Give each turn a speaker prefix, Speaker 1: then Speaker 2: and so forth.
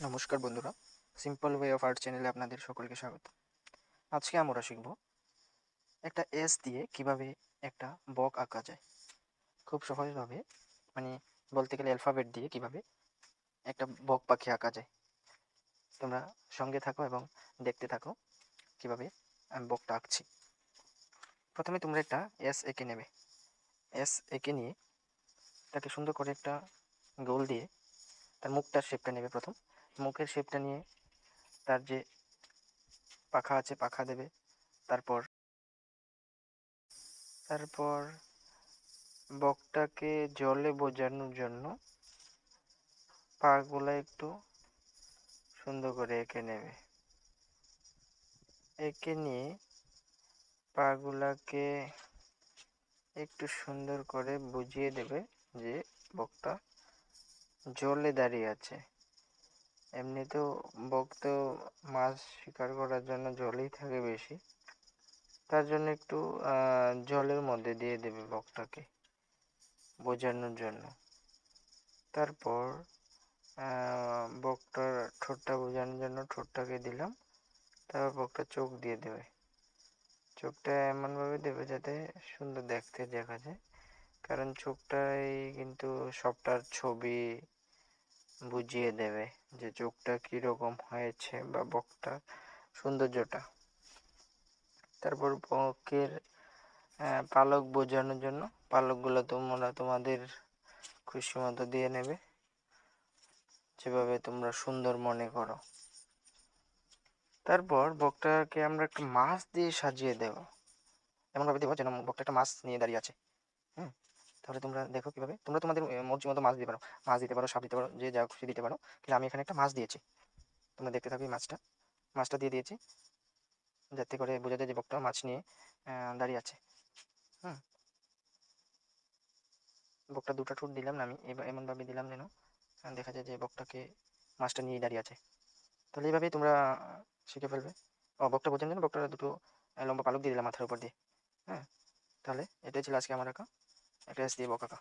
Speaker 1: নমস্কার বন্ধুরা simple way of art চ্যানেলে আপনাদের সকলকে স্বাগত। আজকে আমরা শিখব একটা এস দিয়ে কীভাবে একটা বক আঁকা যায়। খুব সহজভাবে মানে বলতে গেলে অ্যালফাবেট দিয়ে কীভাবে একটা বক পাখি আঁকা যায়। তোমরা সঙ্গে থাকো এবং দেখতে থাকো কীভাবে আমি বকটা আঁকছি। প্রথমে তোমরা একটা এস এঁকে নেবে। এস এঁকে নিয়ে তাকে সুন্দর করে একটা গোল দিয়ে তার মুখটার শেপটা নেবে প্রথম। মুখের শেপটা নিয়ে তার যে পাখা আছে, পাখা দেবে। তারপর তারপর বকটাকে জলে বোঝানোর জন্য পাগুলা একটু সুন্দর করে এঁকে নেবে। এঁকে নিয়ে পাগুলাকে একটু সুন্দর করে বুঝিয়ে দেবে যে বকটা জলে দাঁড়িয়ে আছে। এমনিতেও বক তো মাছ শিকার করার জন্য জলেই থাকে বেশি। তার জন্য একটু জলের মধ্যে দিয়ে দেবে বকটাকে বোঝানোর জন্য। তারপর বকটার ঠোঁটটা বোঝানোর জন্য ঠোঁটটাকে দিলাম। তারপর বকটা চোখ দিয়ে দেবে। চোখটা এমনভাবে দেবে যাতে সুন্দর দেখতে দেখা যায়। কারণ চোখটাই কিন্তু সবটার ছবি বুঝিয়ে দেবে যে চোখটা কীরকম হয়েছে বা বকটা, সৌন্দর্যটা। তারপর বকের পালক বোঝানোর জন্য পালকগুলো তোমরা তোমাদের খুশি মতো দিয়ে নেবে। যেভাবে তোমরা সুন্দর মনে করো। তারপর বকটাকে আমরা একটা মাছ দিয়ে সাজিয়ে দেব। এমনভাবে দেবো যেন বকটা একটা মাছ নিয়ে দাঁড়িয়ে আছে। হুম। তাহলে তোমরা দেখো কীভাবে। তোমরা তোমাদের মর্জি মতো মাছ দিতে পারো। মাছ দিতে পারো, সাপ দিতে পারো, যে যা খুশি দিতে পারো। কিন্তু আমি এখানে একটা মাছ দিয়েছি। তোমরা দেখতে থাকো মাছটা। মাছটা দিয়ে দিয়েছি। যাতে করে বোঝা যায় যে বকটা মাছ নিয়ে দাঁড়িয়ে আছে। হুম। বকটা দুটো ঠোঁট দিলাম না আমি। এমনভাবে দিলাম যেন দেখা যায় যে বকটাকে মাছটা নিয়ে দাঁড়িয়ে আছে। তাহলে এইভাবেই তোমরা শিখে ফেলবে। ও, বকটা বোঝার জন্য বকটা দুটো লম্বা পালক দিয়ে দিলাম মাথার উপর দিয়ে। হ্যাঁ। তাহলে এটাই ছিল আজকে আমার আঁকা। একটা দিয়ে বক আঁকা